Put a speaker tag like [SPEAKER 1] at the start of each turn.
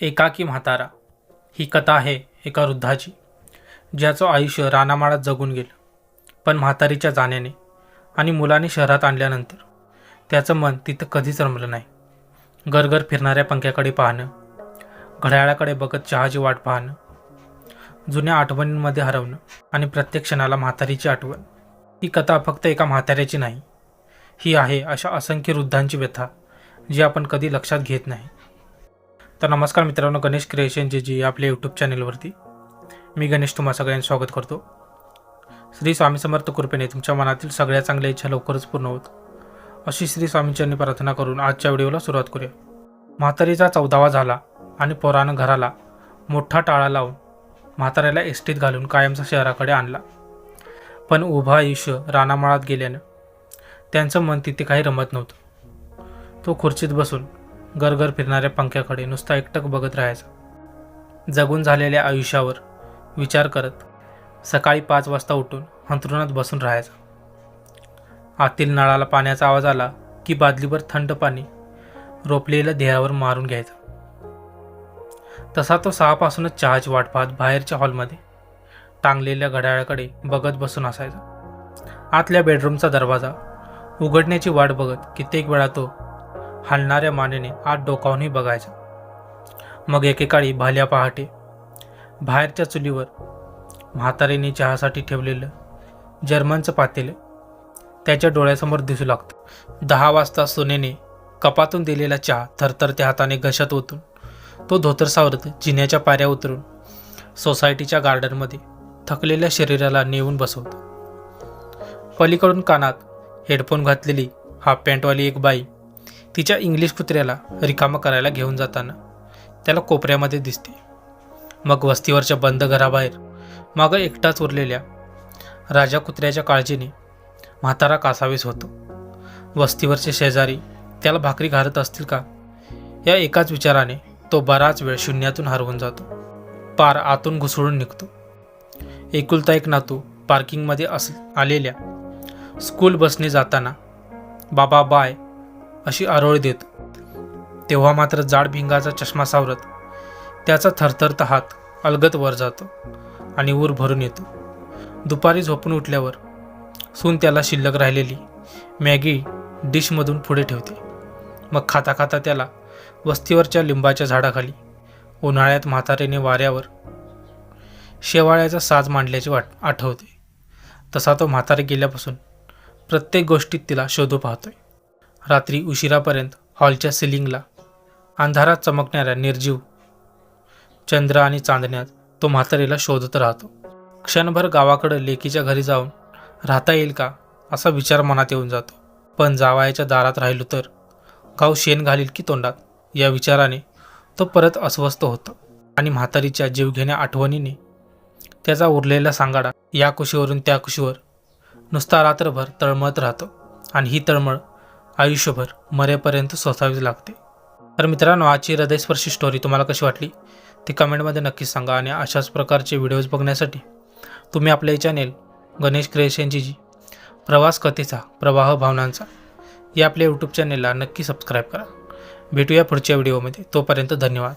[SPEAKER 1] एकाकी म्हातारा. ही कथा आहे एका वृद्धाची ज्याचं आयुष्य रानामाळात जगून गेलं. पण म्हातारीच्या जाण्याने आणि मुलाने शहरात आणल्यानंतर त्याचं मन तिथं कधीच रमलं नाही. गरगर फिरणाऱ्या पंख्याकडे पाहणं घड्याळाकडे बघत चहाची वाट पाहणं जुन्या आठवणींमध्ये हरवणं आणि प्रत्येक क्षणाला म्हातारीची आठवण. ही कथा फक्त एका म्हाताऱ्याची नाही ही आहे अशा असंख्य वृद्धांची व्यथा जी आपण कधी लक्षात घेत नाही. तर नमस्कार मित्रांनो गणेश क्रिएशन जे जी आपल्या यूट्यूब चॅनेलवरती मी गणेश तुम्हा सगळ्यांचं स्वागत करतो. श्री स्वामी समर्थ कृपेने तुमच्या मनातील सगळ्या चांगल्या इच्छा लवकरच पूर्ण होत. अशी श्री स्वामींच्यांनी प्रार्थना करून आजच्या व्हिडिओला सुरुवात करूया. म्हातारीचा चौदावा झाला आणि पोरानं घराला मोठा टाळा लावून म्हाताऱ्याला एसटीत घालून कायमचा शहराकडे आणला. पण उभा आयुष्य रानामाळात गेल्यानं त्यांचं मन तिथे काही रमत नव्हतं. तो खुर्चीत बसून घरघर फिरणाऱ्या पंख्याकडे नुसता एकटक बघत राहायचा. जगून झालेल्या आयुष्यावर विचार करत सकाळी पाच वाजता उठून अंथरुणात बसून राहायचा. आतील नळाला पाण्याचा आवाज आला की बादलीवर थंड पाणी रोपलेल्या देहावर मारून घ्यायचा. तसा तो सहापासूनच चहाची वाट पाहत बाहेरच्या हॉलमध्ये टांगलेल्या घड्याळाकडे बघत बसून असायचा. आतल्या बेडरूमचा दरवाजा उघडण्याची वाट बघत कित्येक वेळा तो हलणाऱ्या मानेने आत डोकावूनही बघायचा. मग एकेकाळी भाल्या पहाटे बाहेरच्या चुलीवर म्हातारीने चहासाठी ठेवलेलं जर्मनचं पातेलं त्याच्या डोळ्यासमोर दिसू लागतं. दहा वाजता सोनेने कपातून दिलेला चहा थरथरत्या हाताने घशात ओतून तो धोतर सावरत जिन्याच्या पायऱ्या उतरून सोसायटीच्या गार्डनमध्ये थकलेल्या शरीराला नेऊन बसवतो. पलीकडून कानात हेडफोन घातलेली हाफ पॅन्टवाली एक बाई तिच्या इंग्लिश कुत्र्याला रिकामं करायला घेऊन जाताना त्याला कोपऱ्यामध्ये दिसते. मग वस्तीवरच्या बंद घराबाहेर मागं एकटाच उरलेल्या राजा कुत्र्याच्या काळजीने म्हातारा कासावीस होतो. वस्तीवरचे शेजारी त्याला भाकरी घालत असतील का? या एकाच विचाराने तो बराच वेळ शून्यातून हरवून जातो. पार आतून घुसळून निघतो. एकुलता एक नातू पार्किंगमध्ये अस आलेल्या स्कूल बसने जाताना बाबा बाय अशी आरोळी देत. तेव्हा मात्र जाड भिंगाचा चष्मा सावरत त्याचा थरथरत हात अलगत वर जातो आणि ऊर भरून येतो. दुपारी झोपून उठल्यावर सून त्याला शिल्लक राहिलेली मॅगी डिशमधून पुढे ठेवते. मग खाता खाता त्याला वस्तीवरच्या लिंबाच्या झाडाखाली उन्हाळ्यात म्हातारीने वाऱ्यावर शेवाळ्याचा साज मांडल्याचे वाट आठवते. तसा तो म्हातारे गेल्यापासून प्रत्येक गोष्टीत तिला शोधू पाहतोय. रात्री उशिरापर्यंत हॉलच्या सिलिंगला अंधारात चमकणाऱ्या निर्जीव चंद्र आणि चांदण्यात तो म्हातारीला शोधत राहतो. क्षणभर गावाकडं लेकीच्या घरी जाऊन राहता येईल का असा विचार मनात येऊन जातो. पण जावायाच्या दारात राहिलो तर गाव शेण घालील की तोंडात? या विचाराने तो परत अस्वस्थ होतो आणि म्हातारीच्या जीवघेण्या आठवणीने त्याचा उरलेला सांगाडा या कुशीवरून त्या कुशीवर नुसता रात्रभर तळमळत राहतो. आणि ही तळमळ आयुष्यभर मरेपर्यंत सोसावीच लागते. तर मित्रांनो आजची हृदयस्पर्शी स्टोरी तुम्हाला कशी वाटली? ती कमेंटमध्ये नक्कीच सांगा आणि अशाच प्रकारचे व्हिडिओज बघण्यासाठी तुम्ही आपले चॅनेल गणेश क्रिएशनची जी प्रवास कथेचा प्रवाह भावनांचा या आपल्या यूट्यूब चॅनेलला नक्की सबस्क्राईब करा. भेटूया पुढच्या व्हिडिओमध्ये तोपर्यंत धन्यवाद.